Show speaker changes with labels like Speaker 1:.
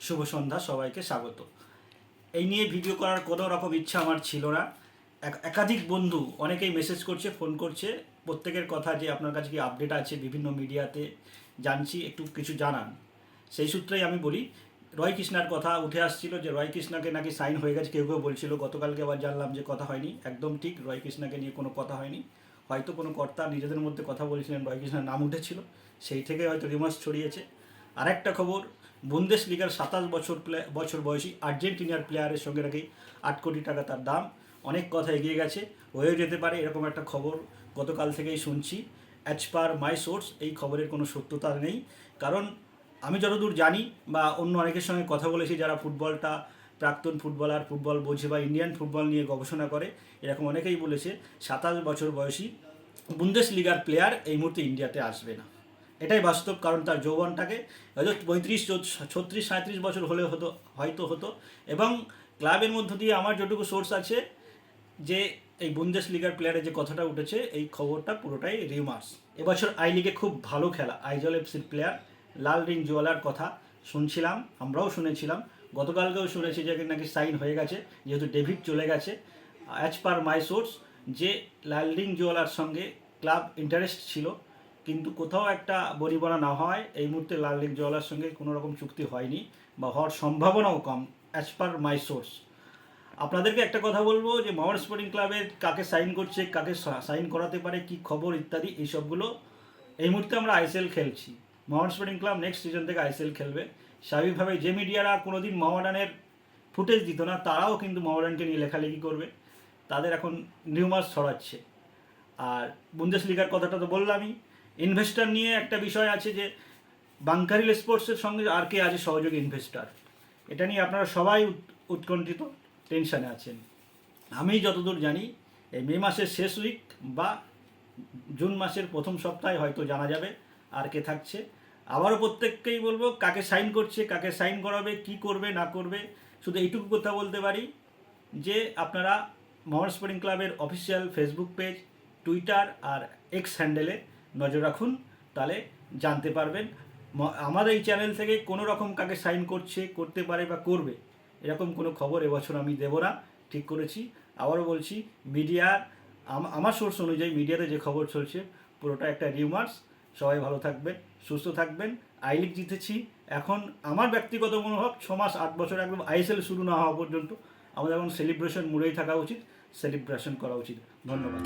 Speaker 1: শুভ সন্ধ্যা, সবাইকে স্বাগত। এই নিয়ে ভিডিও করার কোনো রকম ইচ্ছা আমার ছিল না। এক- একাধিক বন্ধু অনেকেই মেসেজ করছে ফোন করছে। প্রত্যেকের কথা যে আপনার কাছে কি আপডেট আছে বিভিন্ন মিডিয়াতে জানছি, একটু কিছু জানান। সেই সূত্রেই আমি বলি রয় কৃষ্ণার কথা উঠে আসছিল যে রয় কৃষ্ণাকে নাকি সাইন হয়ে গেছে, কেউ কেউ বলছিল, গতকালকে আবার জানলাম যে কথা হয়নি। একদম ঠিক, রয় কৃষ্ণাকে নিয়ে কোনো কথা হয়নি। হয়তো কোনো কর্তা নিজেদের মধ্যে কথা বলেছিলেন, রয় কৃষ্ণার নাম উঠেছিল। সেই থেকে হয়তো রিমার্স ছড়িয়েছে। আরেকটা খবর বুন্দেশ লিগার সাতাশ বছর বছর বয়সী আর্জেন্টিনার প্লেয়ারের সঙ্গে নাকি আট কোটি টাকা তার দাম। অনেক কথা এগিয়ে গেছে, হয়েও যেতে পারে এরকম একটা খবর গতকাল থেকেই শুনছি। অ্যাজ পার মাই সোর্স এই খবরের কোনো সত্যতা নেই। কারণ আমি যতদূর জানি বা অন্য অনেকের সঙ্গে কথা বলেছি যারা ফুটবলটা প্রাক্তন ফুটবলার, ফুটবল বোঝে বা ইন্ডিয়ান ফুটবল নিয়ে গবেষণা করে, এরকম অনেকেই বলেছে সাতাশ বছর বয়সী বুন্দেশ লিগার প্লেয়ার এই মুহূর্তে ইন্ডিয়াতে আসবে না। এটাই বাস্তব কারণ তার যৌবনটাকে হয়তো পঁয়ত্রিশ, ছত্রিশ সাঁত্রিশ বছর হলে হতো, হয়তো হতো এবং ক্লাবের মধ্য দিয়ে আমার যেটুকু সোর্স আছে যে এই বুন্দেশ লিগার প্লেয়ারের যে কথাটা উঠেছে, এই খবরটা পুরোটাই রিউমার্স এবছর আই লিগে খুব ভালো খেলা আইজল এফসির প্লেয়ার লাল রিং জুয়েলার কথা শুনছিলাম, আমরাও শুনেছিলাম। গতকালকেও শুনেছি যে নাকি সাইন হয়ে গেছে, যেহেতু ডেভিড চলে গেছে। অ্যাজ পার মাই সোর্স যে লাল রিং জুয়েলার সঙ্গে ক্লাব ইন্টারেস্ট ছিল, কিন্তু কোথাও একটা বনিবনা না হয়, এই মুহূর্তে লাল রিং জুয়েলার সঙ্গে কোনো রকম চুক্তি হয়নি বা হওয়ার সম্ভাবনাও কম অ্যাজ পার মাই সোর্স আপনাদেরকে একটা কথা বলব যে মাওয়ার স্পোর্টিং ক্লাবের কাকে সাইন করছে, কাকে সাইন করাতে পারে, কি খবর ইত্যাদি এইসবগুলো এই মুহূর্তে আমরা আইসিএল খেলছি। মাওয়ার স্পোর্টিং ক্লাব নেক্সট সিজন থেকে আইসিএল খেলবে। স্বাভাবিকভাবে যে মিডিয়ারা কোনোদিন মাওয়ারানের ফুটেজ দিত না, তারাও কিন্তু মাওয়ারানকে নিয়ে লেখালেখি করবে। তাদের এখন নিউমার্স ছড়াচ্ছে। আর বুন্দেশ লিগার কথাটা তো বললামই ইনভেস্টর নিয়ে একটা বিষয় আছে যে বাংকারিল স্পোর্টসের সঙ্গে আর কে আছে সহযোগী ইনভেস্টর এটা নিয়ে আপনারা সবাই উৎ- উৎকণ্ঠিত টেনশানে আছেন। আমি যতদূর জানি, এই মে মাসের শেষ উইক বা জুন মাসের প্রথম সপ্তাহে হয়তো জানা যাবে। আর কে থাকছে। আবারও প্রত্যেককেই বলব কাকে সাইন করছে, কাকে সাইন করাবে, কি করবে, না করবে, শুধু এইটুকু কথা বলতে পারি যে আপনারা মহান স্পোর্টিং ক্লাবের অফিসিয়াল ফেসবুক পেজ, টুইটার আর এক্স হ্যান্ডেলে নজর রাখুন, তাহলে জানতে পারবেন। আমাদের এই চ্যানেল থেকে কোনো রকম কাকে সাইন করছে, করতে পারে বা করবে, এরকম কোনো খবর এবছর আমি দেবো না, ঠিক করেছি। আবারও বলছি, মিডিয়ার আমার সোর্স অনুযায়ী মিডিয়াতে যে খবর চলছে, পুরোটা একটা রিউমার্স। সবাই ভালো থাকবেন, সুস্থ থাকবেন। আই লিগ জিতেছি। এখন আমার ব্যক্তিগত মনোভাব, ছ মাস, আট বছর একদম আইএসএল শুরু না হওয়া পর্যন্ত আমাদের এখন সেলিব্রেশন মুড়েই থাকা উচিত সেলিব্রেশন করা উচিত। ধন্যবাদ।